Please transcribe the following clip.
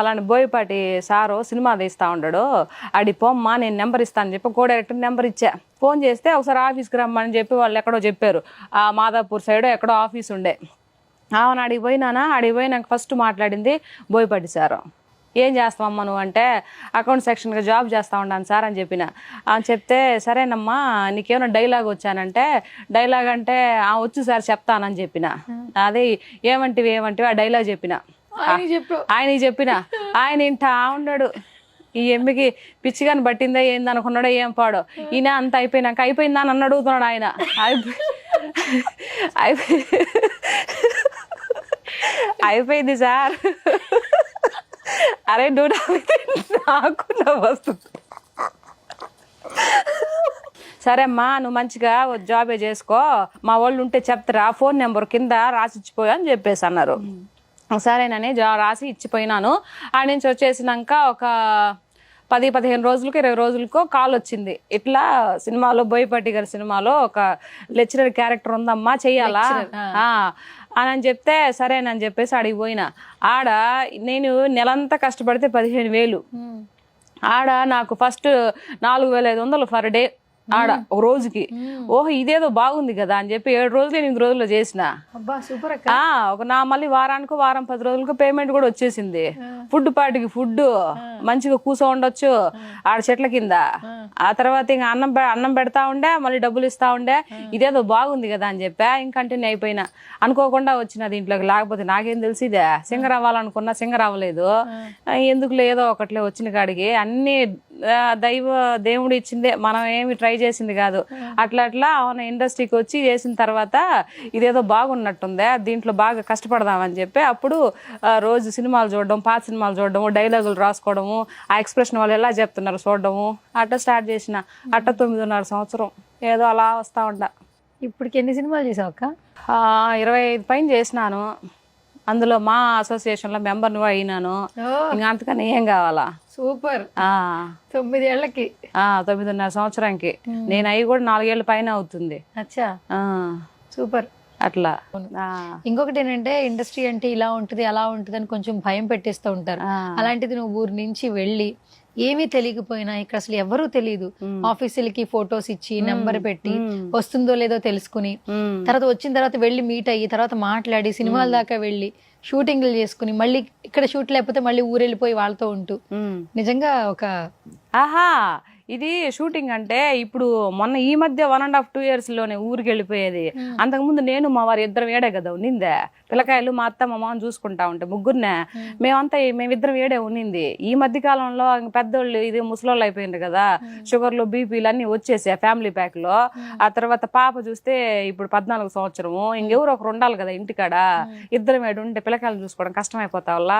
అలాంటి Boyapati sir cinema తీస్తా ఉంటాడు అడి పోమ్మా నేను నెంబర్ ఇస్తాను చెప్పి కో డైరెక్టర్ నెంబర్ ఇచ్చా. ఫోన్ చేస్తే ఒకసారి ఆఫీస్కి రమ్మని చెప్పి వాళ్ళు ఎక్కడో చెప్పారు. ఆ మాదాపూర్ సైడ్ ఎక్కడో ఆఫీస్ ఉండే. అవును అడిగి పోయినానా అడిగి పోయి నాకు ఫస్ట్ మాట్లాడింది బోయపాటి సారు. ఏం చేస్తావమ్మా నువ్వు? అంటే అకౌంట్ సెక్షన్గా జాబ్ చేస్తా ఉన్నాను సార్ అని చెప్పిన. అని చెప్తే సరేనమ్మా నీకేమైనా డైలాగ్ వచ్చానంటే డైలాగ్ అంటే "ఆ, వచ్చు సార్ చెప్తానని చెప్పిన. అదే ఏమంటివి ఏమంటివి? ఆ డైలాగ్ చెప్పిన. ఆయన చెప్పు. ఆయన చెప్పిన? ఆయన ఇంటా ఉన్నాడు. ఈ ఎమ్మికి పిచ్చిగాని పట్టిందా ఏంది అనుకున్నాడో ఏం పాడో? ఈయన అంత అయిపోయినాక అయిపోయిందా అని అడుగుతున్నాడు ఆయన. అయిపోయి అయిపోయి అయిపోయింది సార్. అరే నువ్వు నాకు నవ్వు వస్తుంది. సరే అమ్మా నువ్వు మంచిగా జాబే చేసుకో. మా వాళ్ళు ఉంటే చెప్తారా? ఫోన్ నెంబర్ కింద రాసి ఇచ్చిపోయా అని చెప్పేసి అన్నారు. సరేనని జా రాసి ఇచ్చిపోయినాను. ఆడ నుంచి వచ్చేసినాక ఒక పది పదిహేను రోజులకు ఇరవై రోజులకో కాల్ వచ్చింది. ఇట్లా సినిమాలో బోయపాటి గారి సినిమాలో ఒక లెక్చరర్ క్యారెక్టర్ ఉందమ్మా చెయ్యాలా? అని అని చెప్తే సరేనని చెప్పేసి ఆడికి పోయినా. ఆడ నేను నెలంతా కష్టపడితే పదిహేను వేలు. ఆడ నాకు ఫస్ట్ నాలుగు వేల ఐదు వందలు ఫర్ డే ఆడ ఒక రోజుకి ఓహో ఇదేదో బాగుంది కదా అని చెప్పి ఏడు రోజులు ఎనిమిది రోజుల్లో చేసిన. సూపర్ ఒక నా మళ్ళీ వారానికి వారం పది రోజులకు పేమెంట్ కూడా వచ్చేసింది. ఫుడ్ పాటికి ఫుడ్ మంచిగా కూసో ఉండొచ్చు ఆడ చెట్ల కింద. ఆ. తర్వాత ఇంకా అన్నం అన్నం పెడతా ఉండే మళ్ళీ డబ్బులు ఇస్తా ఉండే ఇదేదో బాగుంది కదా అని చెప్పా ఇంక కంటిన్యూ అయిపోయినా. అనుకోకుండా వచ్చిన దీంట్లోకి లేకపోతే నాకేం తెలిసిదే సింగర్ అవ్వాలనుకున్నా సింగర్ అవ్వలేదు ఎందుకు లేదో ఒకట్లే వచ్చిన కాడికి అన్ని దైవ దేవుడు ఇచ్చిందే మనం ఏమి ట్రై చేసింది కాదు. అట్లా అట్లా అవును ఇండస్ట్రీకి వచ్చి చేసిన తర్వాత ఇదేదో బాగున్నట్టుందే దీంట్లో బాగా కష్టపడదామని చెప్పి అప్పుడు రోజు సినిమాలు చూడడం పాత సినిమాలు చూడడము డైలాగులు రాసుకోవడము ఆ ఎక్స్ప్రెషన్ వాళ్ళు ఎలా చెప్తున్నారు చూడడము అట్లా స్టార్ట్ చేసిన అట్ట తొమ్మిదిన్నర సంవత్సరం ఏదో అలా వస్తా ఉండ. ఇప్పటికి ఎన్ని సినిమాలు చేసావు అక్క? ఇరవై ఐదు పైన చేసినాను. అందులో మా అసోసియేషన్లో మెంబర్ని కూడా అయినాను. ఓ. ఇంకా అంతకన్నా ఏం కావాలా? సూపర్. ఆ, తొమ్మిదేళ్ళకి. ఆ, తొమ్మిదిన్నర సంవత్సరానికి. నేను అవి కూడా నాలుగేళ్ళ పైన అవుతుంది. అచ్చా. ఆ, సూపర్. అట్లా. ఇంకొకటి ఏంటంటే ఇండస్ట్రీ అంటే ఇలా ఉంటుంది అలా ఉంటుంది అని కొంచెం భయం పెట్టేస్తూ ఉంటారు. అలాంటిది నువ్వు ఊరి నుంచి వెళ్ళి ఏమీ తెలియకపోయినా ఇక్కడ అసలు ఎవరూ తెలియదు ఆఫీసులకి ఫొటోస్ ఇచ్చి నెంబర్ పెట్టి వస్తుందో లేదో తెలుసుకుని తర్వాత వచ్చిన తర్వాత వెళ్ళి మీట్ అయ్యి తర్వాత మాట్లాడి సినిమాల దాకా వెళ్ళి షూటింగ్లు చేసుకుని మళ్ళీ ఇక్కడ షూట్ లేకపోతే మళ్ళీ ఊరెళ్ళిపోయి వాళ్ళతో ఉంటూ. నిజంగా ఒక ఆహా! ఇది షూటింగ్ అంటే ఇప్పుడు మొన్న ఈ మధ్య వన్ అండ్ హాఫ్ టూ ఇయర్స్లోనే ఊరికి వెళ్ళిపోయేది. అంతకుముందు నేను మా వారి ఇద్దరం ఏడే కదా ఉన్నిందే. పిల్లకాయలు మా అత్త మా మామ చూసుకుంటా ఉంటే ముగ్గురునే. మేమంతా మేమిద్దరం ఏడే ఉన్నింది. ఈ మధ్య కాలంలో పెద్దోళ్ళు ఇది ముసలోళ్ళు అయిపోయింది కదా. షుగర్లు బీపీలు అన్ని వచ్చేసాయి ఫ్యామిలీ ప్యాక్లో. ఆ తర్వాత పాప చూస్తే ఇప్పుడు పద్నాలుగు సంవత్సరము. ఇంకెవరు ఒకరు ఉండాలి కదా ఇంటికాడ. ఇద్దరం ఏడు ఉంటే పిల్లకాయలు చూసుకోవడం కష్టమైపోతా వల్ల